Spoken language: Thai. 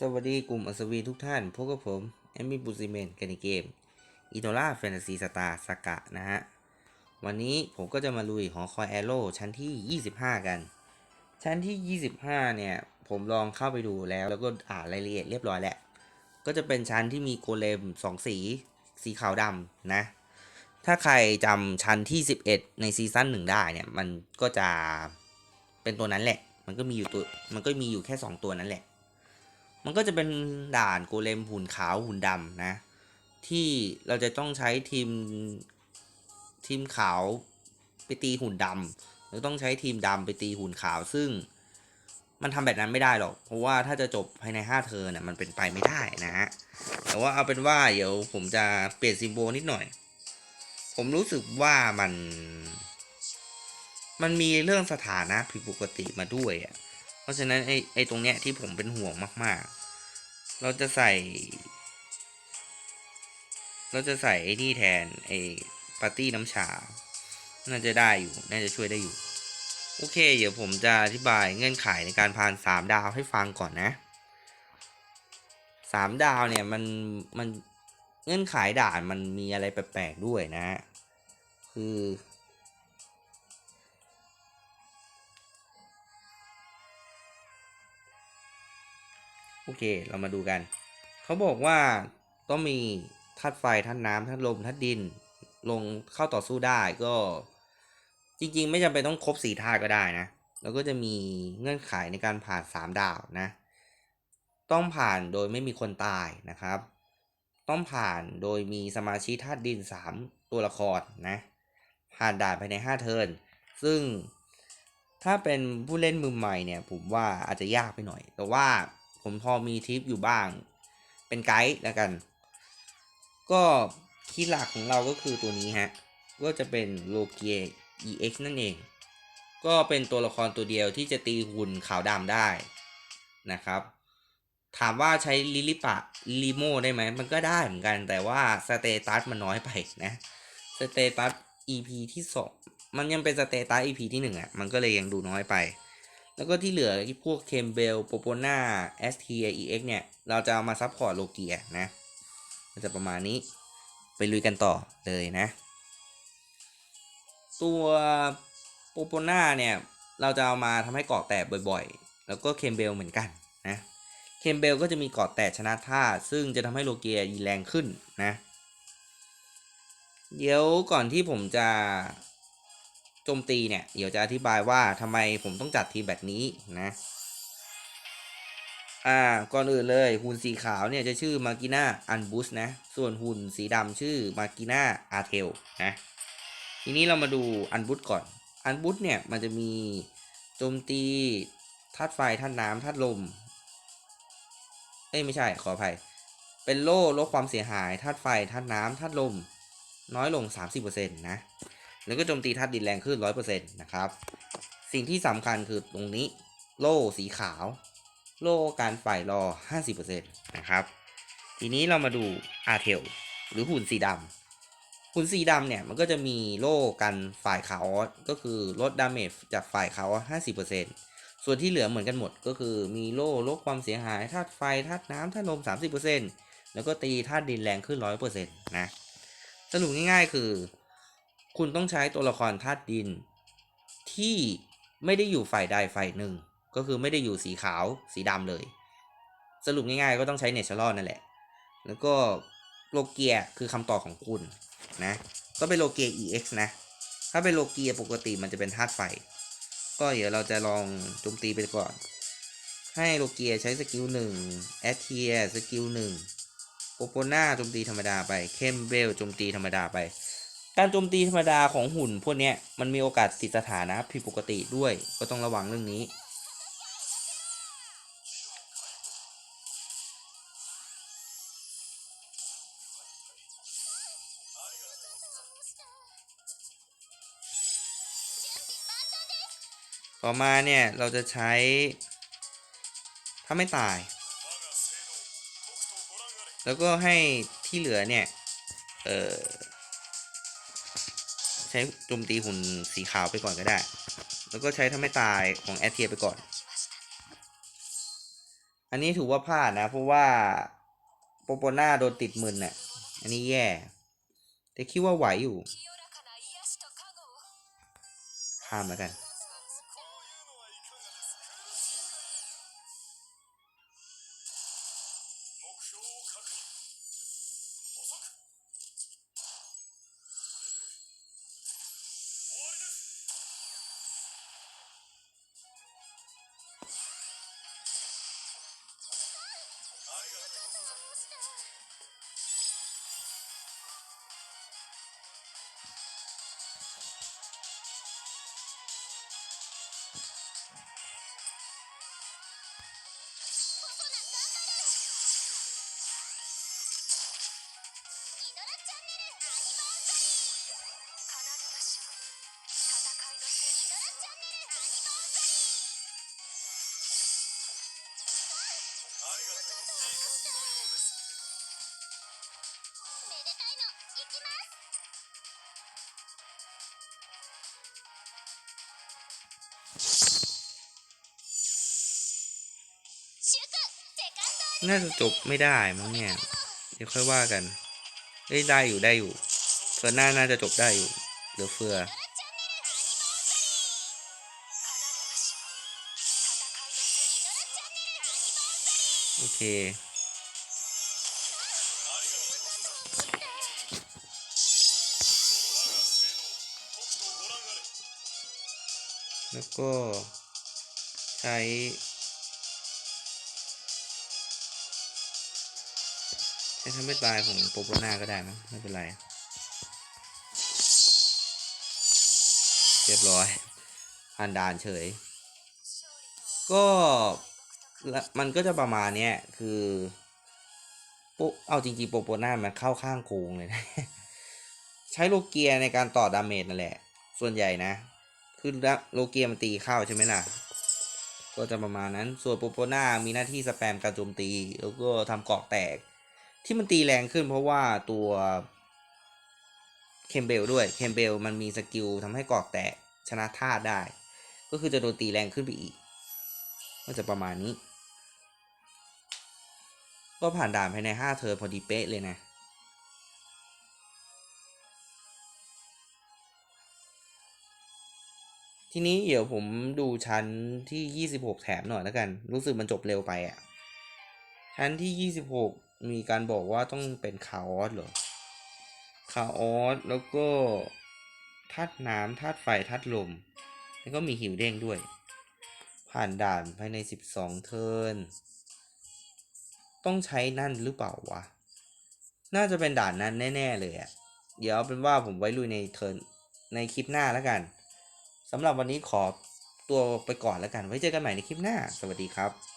สวัสดีกลุ่มอัศวีทุกท่าน พบกับผม แอมมี่บูซิเมนกันในเกมอีโ o ล่าแฟนตาซีสตาร์สกะนะฮะ วันนี้ผมก็จะมาลุยหอคอยแอโร่ชั้นที่ 25 กัน ชั้นที่ 25 เนี่ย ผมลองเข้าไปดูแล้วแล้วก็อ่านรายละเอียดเรียบร้อยแล้ว ก็จะเป็นชั้นที่มีโกเลม 2 สี สีขาวดำนะ ถ้าใครจำชั้นที่ 11 ในซีซั่นหนึ่งได้เนี่ย มันก็จะเป็นตัวนั้นแหละ มันก็มีอยู่ตัวมันก็มีอยู่แค่ 2 ตัวนั้นแหละ มันก็จะเป็นด่านโกเลมหุ่นขาวหุ่นดำนะ ที่เราจะต้องใช้ทีมทีมขาวไปตีหุ่นดำแล้วต้องใช้ทีมดำไปตีหุ่นขาวซึ่ง มันทำแบบนั้นไม่ได้หรอก เพราะว่าถ้าจะจบภายใน 5เทอร์เนี่ยมันเป็นไปไม่ได้นะฮะแต่ว่าเอาเป็นว่าเดี๋ยวผมจะเปลี่ยนซิมโบลนิดหน่อย ผมรู้สึกว่ามัน มันมีเรื่องสถานะผิดปกติมาด้วยอะ เพราะฉะนั้นไอ้ไอ้ตรงเนี้ยที่ผมเป็นห่วงมาก ๆ เราจะใส่ เราจะใส่ไอ้นี่แทนไอ้ปาร์ตี้น้ำชา น่าจะได้อยู่ น่าจะช่วยได้อยู่ โอเค เดี๋ยวผมจะอธิบายเงื่อนไขในการผ่านสามดาวให้ฟังก่อนนะสามดาวเนี่ยมันมันเงื่อนไขด่านมันมีอะไรแปลกๆด้วยนะ คือ โอเค เรามาดูกัน เขาบอกว่าต้องมีธาตุไฟธาตุน้ำธาตุลมธาตุดิน ลงเข้าต่อสู้ได้ก็ จริง ๆ ไม่จำเป็นต้องครบสี่ธาตุก็ได้นะ แล้วก็จะมีเงื่อนไขในการผ่านสามดาวนะ ต้องผ่านโดยไม่มีคนตายนะครับ ต้องผ่านโดยมีสมาชิกธาตุดินสามตัวละครนะ ผ่านด่านภายในห้าเทิร์นซึ่งถ้าเป็นผู้เล่นมือใหม่เนี่ย ผมว่าอาจจะยากไปหน่อย แต่ว่า ผมพอมีทิปอยู่บ้าง เป็นไกด์แล้วกัน ก็คีย์หลักของเราก็คือตัวนี้ฮะ ก็จะเป็นโลเกีย EX นั่นเอง ก็เป็นตัวละครตัวเดียวที่จะตีหุ่นขาวดำได้นะครับ ถามว่าใช้ลิลิปะลิโมได้ไหม มันก็ได้เหมือนกัน แต่ว่าสเตตัสมันน้อยไปนะ สเตตัส EP ที่สองมันยังเป็นสเตตัส EP ที่หนึ่งอะมันก็เลยยังดูน้อยไป แล้วก็ที่เหลือที่พวกเคมเบลโปโปนา S T E X เนี่ย เราจะเอามาซับพอร์ตโลเกียนะมันจะประมาณนี้ไปลุยกันต่อเลยนะ ตัวโปโปนาเนี่ย เราจะเอามาทำให้เกาะแตกบ่อยๆ แล้วก็เคมเบลเหมือนกันนะเคมเบลก็จะมีเกาะแตกชนะท่า ซึ่งจะทำให้โลเกียยีแรงขึ้นนะ เดี๋ยวก่อนที่ผมจะ โจมตีเนี่ย เดี๋ยวจะอธิบายว่าทำไมผมต้องจัดทีมแบบนี้นะอ่าก่อนอื่นเลยหุ่นสีขาวเนี่ยจะชื่อมากิน่าอันบุสนะส่วนหุ่นสีดำชื่อมากิน่าอาเทลนะทีนี้เรามาดูอันบุสก่อน อันบุสเนี่ยมันจะมีโจมตีธาตุไฟธาตุน้ำธาตุลมเอ้ยไม่ใช่ขออภัย เป็นโล่ลดความเสียหายธาตุไฟธาตุน้ำธาตุลม น้อยลง 30%นะ แล้วก็โจมตีธาตุดินแรงขึ้น100%นะครับ สิ่งที่สำคัญคือตรงนี้โล่สีขาว โล่การฝ่ายรอ 50%นะครับ ทีนี้เรามาดูอาเทลหรือหุ่นสีดำหุ่นสีดำเนี่ยมันก็จะมีโล่กันฝ่ายขาวก็คือลดดาเมจจากฝ่ายขาว50%ส่วนที่เหลือเหมือนกันหมดก็คือมีโล่ลดความเสียหายธาตุไฟธาตุน้ำธาตุลม 30%แล้วก็ตีธาตุดินแรงขึ้น 100%นะ สรุปง่ายๆคือ คุณต้องใช้ตัวละครธาตุดิน ที่ไม่ได้อยู่ฝ่ายใดฝ่ายหนึ่ง ก็คือไม่ได้อยู่สีขาวสีดำเลย สรุปง่ายๆก็ต้องใช้เนเชอรัลนั่นแหละ แล้วก็โลเกียคือคำตอบของคุณนะก็เป็นโลเกีย EX นะ ถ้าเป็นโลเกียปกติมันจะเป็นธาตุไฟ ก็เดี๋ยวเราจะลองโจมตีไปก่อน ให้โลเกียใช้สกิลหนึ่งแอทเทียสกิลหนึ่งโปโปนาโจมตีธรรมดาไปเคมเบลโจมตีธรรมดาไป การโจมตีธรรมดาของหุ่นพวกนี้มันมีโอกาสติดสถานะผิดปกติด้วยก็ต้องระวังเรื่องนี้ ต่อมาเนี่ยเราจะใช้ ถ้าไม่ตาย แล้วก็ให้ที่เหลือเนี่ย เออ ช้โจมตีหุ่นสีขาวไปก่อนก็ได้ แล้วก็ใช้ทำให้ตายของแอทเทียไปก่อน อันนี้ถือว่าพลาดนะ เพราะว่าโปโปนาโดนติดมืนน่ะ อันนี้แย่ แต่คิดว่าไหวอยู่ข้ามแล้วกัน น่าจะจบไม่ได้มั้งเนี่ย เดี๋ยวค่อยว่ากันเอ้ได้อยู่ได้อยู่เฟิร์นหน้าน่าจะจบได้อยู่เหลือเฟือโอเคแล้วก็ใช้ ใช้ทำไม่ตายของโปโปนาก็ได้มั้งไม่เป็นไร เรียบร้อยผ่านด่านเฉย ก็ละมันก็จะประมาณเนี้ยคือโปเอาจริงๆโปโปนามันเข้าข้างโกงเลยนะ ใช้โลเกียในการต่อดาเมจนั่นแหละ ส่วนใหญ่นะ คือโลเกียมันตีเข้าใช่ไหมล่ะก็จะประมาณนั้น ส่วนโปโปนามีหน้าที่สแปมการโจมตี แล้วก็ทำเกราะแตก ที่มันตีแรงขึ้นเพราะว่าตัวเคมเบลด้วยเคมเบลมันมีสกิลทำให้เกราะแตกชนะธาตุได้ ก็คือจะโดนตีแรงขึ้นไปอีก ก็จะประมาณนี้ ก็ผ่านด่านภายในห้าเทิร์พอดีเป๊ะเลยนะทีนี้เดี๋ยวผมดูชั้นที่ 26 แถมหน่อยแล้วกัน รู้สึกมันจบเร็วไปอะ่ะ ชั้นที่ 26 มีการบอกว่าต้องเป็นคาออสเหรอคาออสแล้วก็ธาตุน้ำธาตุไฟธาตุลม แล้วก็มีหิวเด้งด้วย ผ่านด่านภายใน 12 เทิร์นต้องใช้นั่นหรือเปล่าวะ น่าจะเป็นด่านนั้นแน่ ๆ เลยอะ่ะเดี๋ยวเอาเป็นว่าผมไว้ลุยในเทิร์นในคลิปหน้าแล้วกันสำหรับวันนี้ขอตัวไปก่อนแล้วกัน ไว้เจอกันใหม่ในคลิปหน้า สวัสดีครับ